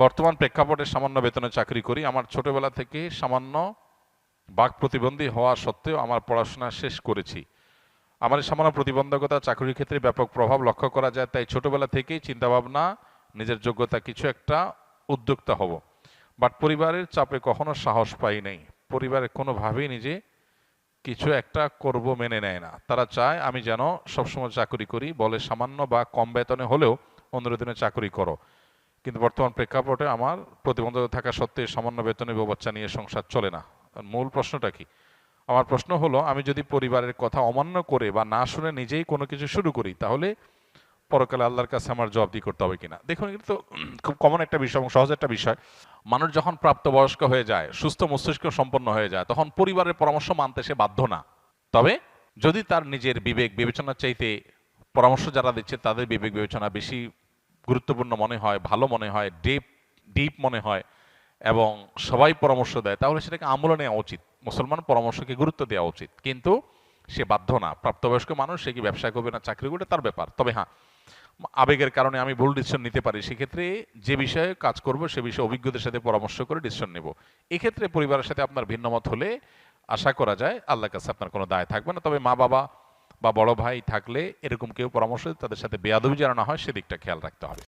বর্তমান প্রেক্ষাপটে সামান্য বেতনে চাকরি করি। আমার ছোটবেলা থেকে সামান্য বাক প্রতিবন্ধী হওয়া সত্ত্বেও আমার পড়াশোনা শেষ করেছি। আমার সামান্য প্রতিবন্ধকতা চাকরির ক্ষেত্রে ব্যাপক প্রভাব লক্ষ্য করা যায়, তাই ছোটবেলা থেকেই চিন্তাভাবনা, নিজের যোগ্যতা কিছু একটা উদ্যোক্তা হব। বাট পরিবারের চাপে কখনো সাহস পাই নাই। পরিবারের কোনোভাবেই নিজে কিছু একটা করব মেনে নেয় না। তারা চায় আমি যেন সবসময় চাকরি করি, বলে সামান্য বা কম বেতনে হলেও অন্যের দিনে চাকরি করো। কিন্তু বর্তমান প্রেক্ষাপটে আমার প্রতিবন্ধকতা থাকা সত্ত্বে সামান্য বেতনে বাচ্চা নিয়ে সংসার চলে না। মূল প্রশ্নটা কি? আমার প্রশ্ন হলো, আমি যদি পরিবারের কথা অমান্য করে বা না শুনে নিজেই কোনো কিছু শুরু করি, তাহলে পরকালে আল্লাহর কাছে আমার জবাবদি করতে হবে কিনা? দেখুন, এটা তো খুব কমন একটা বিষয় এবং সহজ একটা বিষয়। মানুষ যখন প্রাপ্তবয়স্ক হয়ে যায়, সুস্থ মস্তিষ্ক সম্পন্ন হয়ে যায়, তখন পরিবারের পরামর্শ মানতে সে বাধ্য না। তবে যদি তার নিজের বিবেক বিবেচনার চাইতে পরামর্শ যারা দিচ্ছে, তাদের বিবেক বিবেচনা বেশি গুরুত্বপূর্ণ মনে হয়, ভালো মনে হয় ডিপ ডিপ মনে হয় এবং সবাই পরামর্শ দেয়, তাহলে সেটাকে আমলে নেওয়া উচিত। মুসলমান পরামর্শকে গুরুত্ব দেওয়া উচিত। কিন্তু সে বাধ্য না। প্রাপ্তবয়স্ক মানুষ, সে কি ব্যবসা করবে না চাকরি করবে, তার ব্যাপার। তবে হ্যাঁ আবেগের কারণে আমি ভুল ডিসিশন নিতে পারি। সেক্ষেত্রে যে বিষয়ে কাজ করব, সে বিষয়ে অভিজ্ঞদের সাথে পরামর্শ করে ডিসিশন নেব। এক্ষেত্রে পরিবারের সাথে আপনার ভিন্নমত হলে আশা করা যায়, আল্লাহর কাছে আপনার কোনো দায় থাকবে না। তবে মা বাবা বা বড় ভাই থাকলে এরকম কেউ পরামর্শ, তাদের সাথে বেয়াদবি যেন না হয়, সেদিকটা খেয়াল রাখতে হবে।